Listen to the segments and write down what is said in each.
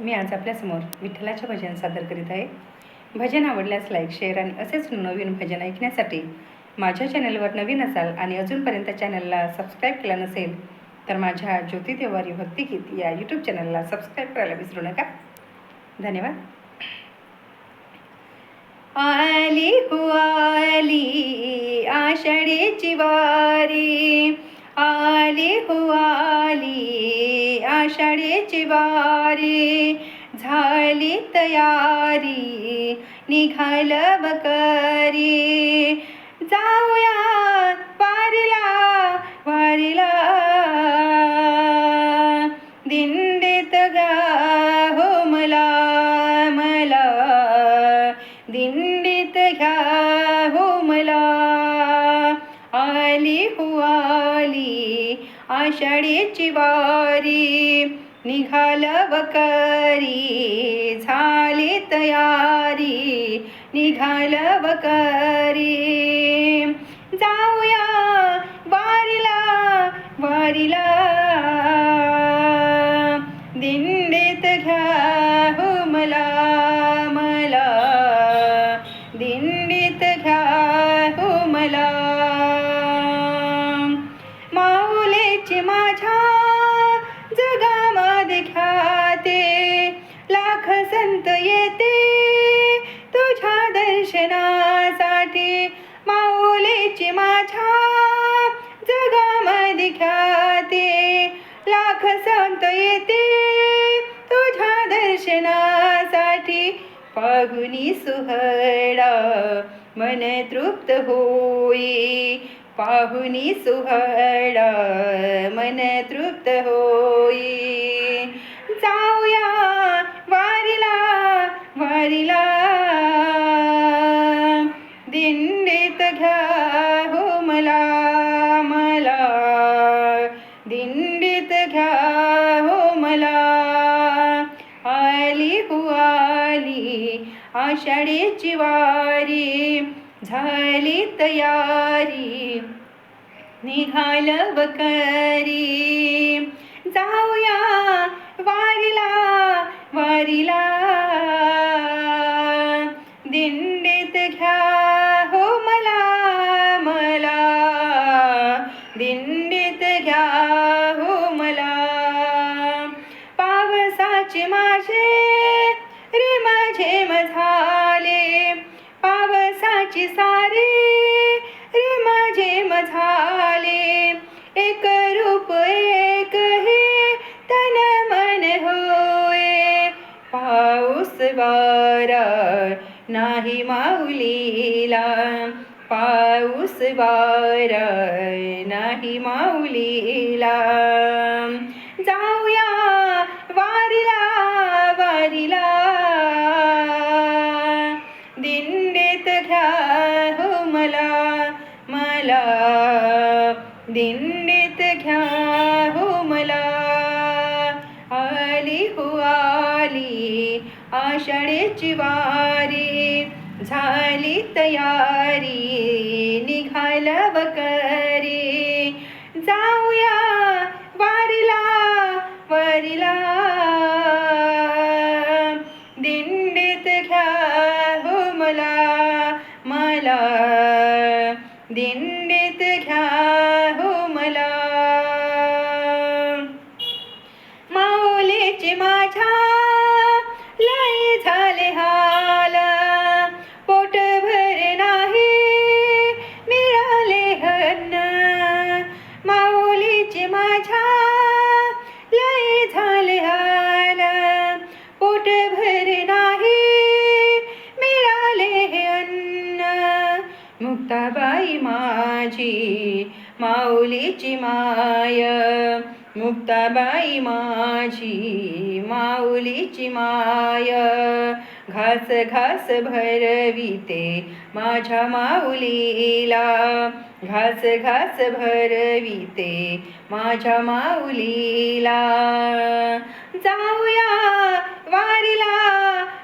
मी आज आपल्यासमोर विठ्ठलाचे भजन सादर करीत आहे. भजन आवडल्यास लाईक शेअर आणि असेच नवीन भजन ऐकण्यासाठी माझ्या चॅनलवर नवीन असाल आणि अजूनपर्यंत चॅनलला सबस्क्राईब केला नसेल तर माझ्या ज्योती देवारी भक्तिगीत या यूट्यूब चॅनलला सबस्क्राईब करायला विसरू नका. धन्यवाद. आली हुआली आषाढीची वारी आली हुआली आषाढीची वारी झाली तयारी निघाल बकरी. जाऊया वारीला वारीला. दिंडीत गा हो मला मला. दिंडीत घ्या हो मला. आली हो आली आषाढीची वारी निघाल बकरी झाली तयारी निघाल बकरी लाख संत येते. तुझ्या दर्शनासाठी माऊलीची माझ्या जगामध्ये ख्याते. लाख संत येते. तुझ्या दर्शनासाठी पागुनी सुहडा मन तृप्त होई. पाहुनी सुहडा मन तृप्त होई. वारीला दिंडीत घ्या हो मला मला. दिंडीत घ्या हो मला. आली हो हुआली आषाढीची वारी. झाली तयारी निघाल बकरी जाऊया वारीला वारीला. पावसाची सारे रे माझे मझाले. एक रूप एक हे तन मन होय. पाऊस वारा नाही माऊलीला. पाऊस वारा नाही माऊलीला. जाऊया दिंडीत घ्या हो मला. आली हो आली आषाढीची वारी. झाली तयारी निघाला बकरी जाऊया वारीला वारीला. दिंडीत घ्या हो मला मला. दिंडीत माझ्या लय झाले हाल पोट भरे नाही मिळाले हे अन्न. मुक्ताबाई माझी माऊलीची माय. मुक्ताबाई माझी माऊलीची माय. घास घास भरविते माझ्या माऊलीला. घास घास भरविते माझ्या माऊलीला. जाऊया वारीला वारीला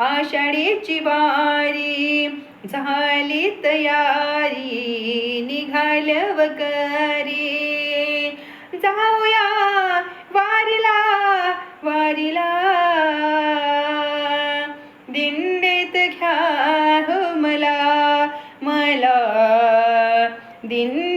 आषाढीची वारी झाली तयारी निघाल वकरी जाऊया वारीला वारीला. दिंडेत घ्या हो मला मला. दिंडीत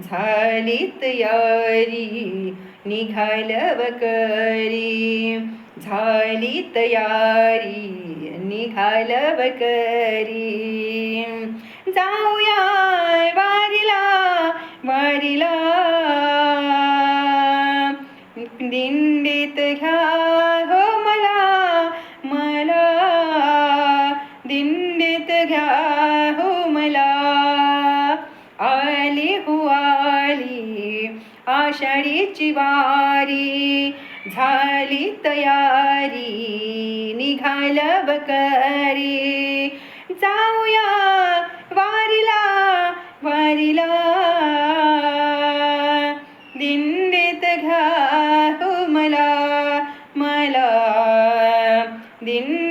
झाली तयारी निघालवकरी झाली तयारी निघालं बकरी जाऊया वारीला वारीला. दिंडीत घ्या आषाढीची वारी झाली तयारी निघालं बकरी जाऊया वारीला वारीला. दिंडीत घ्या मला मला. दिंड